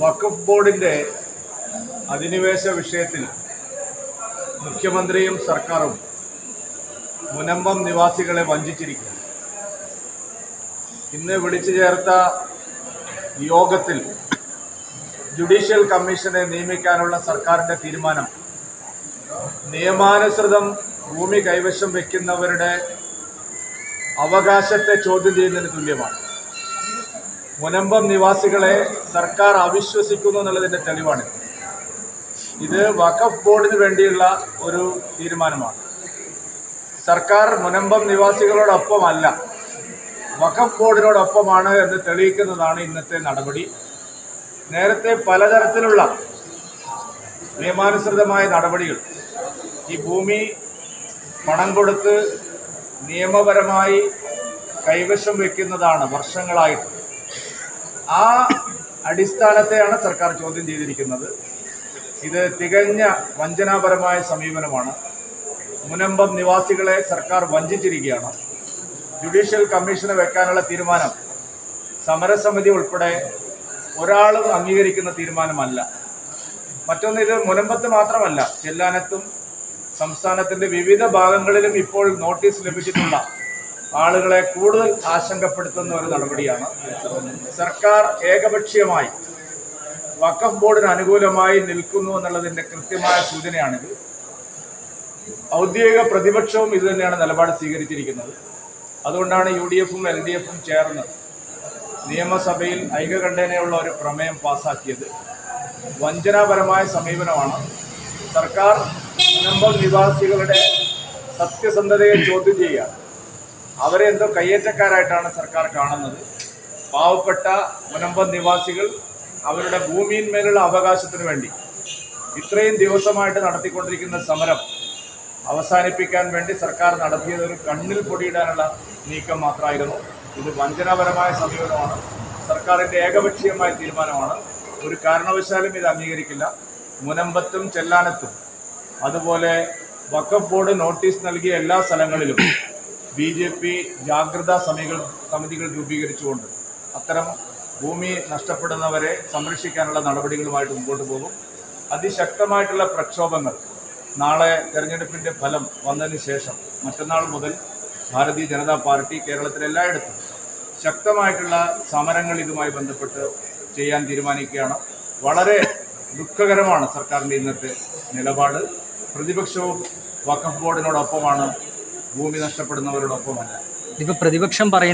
വഖഫ് ബോർഡിന്റെ അധിനിവേശ വിഷയത്തിൽ മുഖ്യമന്ത്രിയും സർക്കാരും മുനമ്പം നിവാസികളെ വഞ്ചിച്ചിരിക്കുന്നു. ഇന്ന് വിളിച്ചു ചേർത്ത യോഗത്തിൽ ജുഡീഷ്യൽ കമ്മീഷനെ നിയമിക്കാനുള്ള സർക്കാരിന്റെ തീരുമാനം നിയമാനുസൃതം ഭൂമി കൈവശം വയ്ക്കുന്നവരുടെ അവകാശത്തെ ചോദ്യം ചെയ്യുന്നതിന് തുല്യമാണ്. മുനമ്പം നിവാസികളെ സർക്കാർ അവിശ്വസിക്കുന്നു എന്നുള്ളതിന്റെ തെളിവാണ്. ഇത് വഖഫ് ബോർഡിന് വേണ്ടിയുള്ള ഒരു തീരുമാനമാണ്. സർക്കാർ മുനമ്പം നിവാസികളോടൊപ്പമല്ല വഖഫ് ബോർഡിനോടൊപ്പമാണ് എന്ന് തെളിയിക്കുന്നതാണ് ഇന്നത്തെ നടപടി. നേരത്തെ പലതരത്തിലുള്ള നിയമാനുസൃതമായ നടപടികൾ ഈ ഭൂമി പണം കൊടുത്ത് നിയമപരമായി കൈവശം വയ്ക്കുന്നതാണ് വർഷങ്ങളായിട്ട്. ആ അടിസ്ഥാനത്തെയാണ് സർക്കാർ ചോദ്യം ചെയ്തിരിക്കുന്നത്. ഇത് തികഞ്ഞ വഞ്ചനാപരമായ സമീപനമാണ്. മുനമ്പം നിവാസികളെ സർക്കാർ വഞ്ചിച്ചിരിക്കുകയാണ്. ജുഡീഷ്യൽ കമ്മീഷനെ വെക്കാനുള്ള തീരുമാനം സമരസമിതി ഉൾപ്പെടെ ഒരാളും അംഗീകരിക്കുന്ന തീരുമാനമല്ല. മറ്റൊന്ന് ഇത് മുനമ്പത്ത് മാത്രമല്ല ചെല്ലാനത്തും സംസ്ഥാനത്തിന്റെ വിവിധ ഭാഗങ്ങളിലും ഇപ്പോൾ നോട്ടീസ് ലഭിച്ചിട്ടുള്ള ആളുകളെ കൂടുതൽ ആശങ്കപ്പെടുത്തുന്ന ഒരു നടപടിയാണ്. സർക്കാർ ഏകപക്ഷീയമായി വഖഫ് ബോർഡിന് അനുകൂലമായി നിൽക്കുന്നു എന്നുള്ളതിന്റെ കൃത്യമായ സൂചനയാണിത്. ഔദ്യോഗിക പ്രതിപക്ഷവും ഇത് തന്നെയാണ് നിലപാട് സ്വീകരിച്ചിരിക്കുന്നത്. അതുകൊണ്ടാണ് യു ഡി എഫും എൽ ഡി എഫും ചേർന്ന് നിയമസഭയിൽ ഐകകണ്ഠേനയുള്ള ഒരു പ്രമേയം പാസാക്കിയത്. വഞ്ചനാപരമായ സമീപനമാണ്. സർക്കാർ മുനമ്പം നിവാസികളുടെ സത്യസന്ധതയെ ചോദ്യം ചെയ്യുക. അവരെ എന്തോ കയ്യേറ്റക്കാരായിട്ടാണ് സർക്കാർ കാണുന്നത്. പാവപ്പെട്ട മുനമ്പം നിവാസികൾ അവരുടെ ഭൂമിയിന്മേലുള്ള അവകാശത്തിന് വേണ്ടി ഇത്രയും ദിവസമായിട്ട് നടത്തിക്കൊണ്ടിരിക്കുന്ന സമരം അവസാനിപ്പിക്കാൻ വേണ്ടി സർക്കാർ നടത്തിയത് ഒരു കണ്ണിൽ പൊടിയിടാനുള്ള നീക്കം മാത്രമായിരുന്നു. ഇത് വഞ്ചനാപരമായ സമീപനമാണ്. സർക്കാരിന്റെ ഏകപക്ഷീയമായ തീരുമാനമാണ്. ഒരു കാരണവശാലും ഇത് അംഗീകരിക്കില്ല. മുനമ്പത്തും ചെല്ലാനത്തും. അതുപോലെ വക്കഫ് ബോർഡ് നോട്ടീസ് നൽകിയ എല്ലാ സ്ഥലങ്ങളിലും ബി ജെ പി ജാഗ്രതാ സമിതികൾ സമിതികൾ രൂപീകരിച്ചുകൊണ്ട് അത്തരം ഭൂമി നഷ്ടപ്പെടുന്നവരെ സംരക്ഷിക്കാനുള്ള നടപടികളുമായിട്ട് മുമ്പോട്ട് പോകും. അതിശക്തമായിട്ടുള്ള പ്രക്ഷോഭങ്ങൾ നാളെ തെരഞ്ഞെടുപ്പിന്റെ ഫലം വന്നതിന് ശേഷം മറ്റന്നാൾ മുതൽ ഭാരതീയ ജനതാ പാർട്ടി കേരളത്തിലെ എല്ലായിടത്തും ശക്തമായിട്ടുള്ള സമരങ്ങൾ ഇതുമായി ബന്ധപ്പെട്ട് ചെയ്യാൻ തീരുമാനിക്കുകയാണ്. വളരെ ദുഃഖകരമാണ് സർക്കാരിന്റെ ഇന്നത്തെ നിലപാട്. പ്രതിപക്ഷവും വഖഫ് ബോർഡിനോടൊപ്പമാണ് ഭൂമി നഷ്ടപ്പെടുന്നവരോടൊപ്പമല്ല. ഇതിപ്പോൾ പ്രതിപക്ഷം പറയുന്നത്